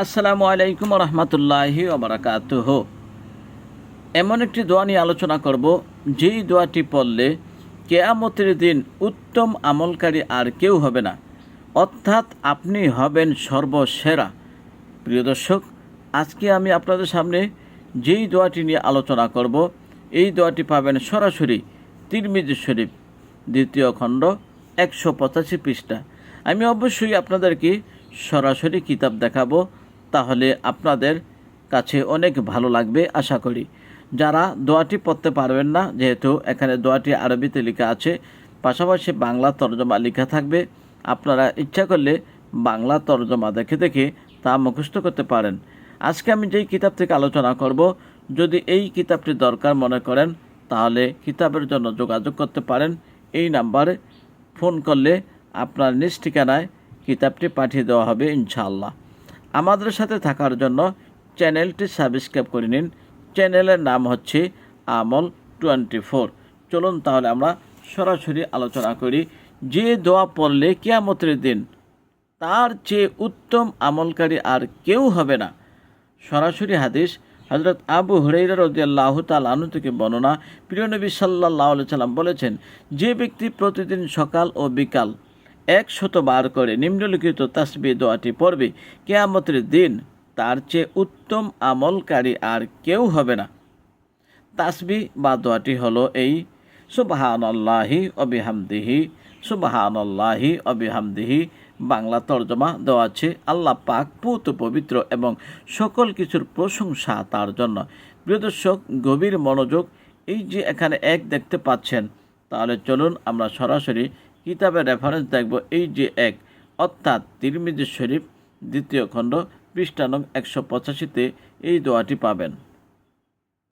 আসসালামু আলাইকুম রহমতুল্লাহি ওবরাকাতুহ এমন একটি দোয়া নিয়ে আলোচনা করব, যেই দোয়াটি পড়লে কেয়ামতের দিন উত্তম আমলকারী আর কেউ হবে না, অর্থাৎ আপনি হবেন সর্বসেরা। প্রিয় দর্শক, আজকে আমি আপনাদের সামনে যেই দোয়াটি নিয়ে আলোচনা করব, এই দোয়াটি পাবেন সরাসরি তিরমিজি শরীফ, দ্বিতীয় খণ্ড, একশো পঁচাশি পৃষ্ঠা। আমি অবশ্যই আপনাদেরকে সরাসরি কিতাব দেখাবো তাহলে আপনাদের কাছে অনেক ভালো লাগবে, আশা করি। যারা দোয়াটি পড়তে পারবেন না, যেহেতু এখানে দোয়াটি আরবিতে লেখা আছে, পাশাপাশি বাংলা তর্জমা লেখা থাকবে। আপনারা ইচ্ছা করলে বাংলা তর্জমা দেখে দেখে তা মুখস্থ করতে পারেন। আজকে আমি যেই কিতাব থেকে আলোচনা করব, যদি এই কিতাবটি দরকার মনে করেন, তাহলে কিতাবের জন্য যোগাযোগ করতে পারেন। এই নাম্বারে ফোন করলে আপনার নিজ ঠিকানায় কিতাবটি পাঠিয়ে দেওয়া হবে, ইনশাআল্লাহ। আমাদের সাথে থাকার জন্য চ্যানেলটি সাবস্ক্রাইব করে নিন। চ্যানেলের নাম হচ্ছে আমল টোয়েন্টি ফোর চলুন তাহলে আমরা সরাসরি আলোচনা করি। যে দোয়া পড়লে কেয়ামতের দিন তার চেয়ে উত্তম আমলকারী আর কেউ হবে না। সরাসরি হাদিস হজরত আবু হুরাইরা রদিয়াল্লাহ তালু থেকে বর্ণনা। প্রিয় নবী সাল্লাহ সাল্লাম বলেছেন, যে ব্যক্তি প্রতিদিন সকাল ও বিকাল একশত বার করে নিম্নলিখিত তাসবি দোয়াটি পড়বে। কেয়ামতের দিন তার চেয়ে উত্তম আমলকারী আর কেউ হবে না। তাসবি বা দোয়াটি হলো এই সুবাহান আল্লাহি অবিহামদিহি সুবাহান আল্লাহি অবিহামদিহি বাংলা তর্জমা দেওয়া আছে আল্লাহ পাক পুত পবিত্র এবং সকল কিছুর প্রশংসা তার জন্য। প্রিয় গভীর মনোযোগ এই যে এখানে এক দেখতে পাচ্ছেন, তাহলে চলুন আমরা সরাসরি কিতাবের রেফারেন্স দেখব এই যে এক, অর্থাৎ তিরমিজি শরীফ, দ্বিতীয় খণ্ড পৃষ্ঠানং একশো পঁচাশিতে এই দোয়াটি পাবেন।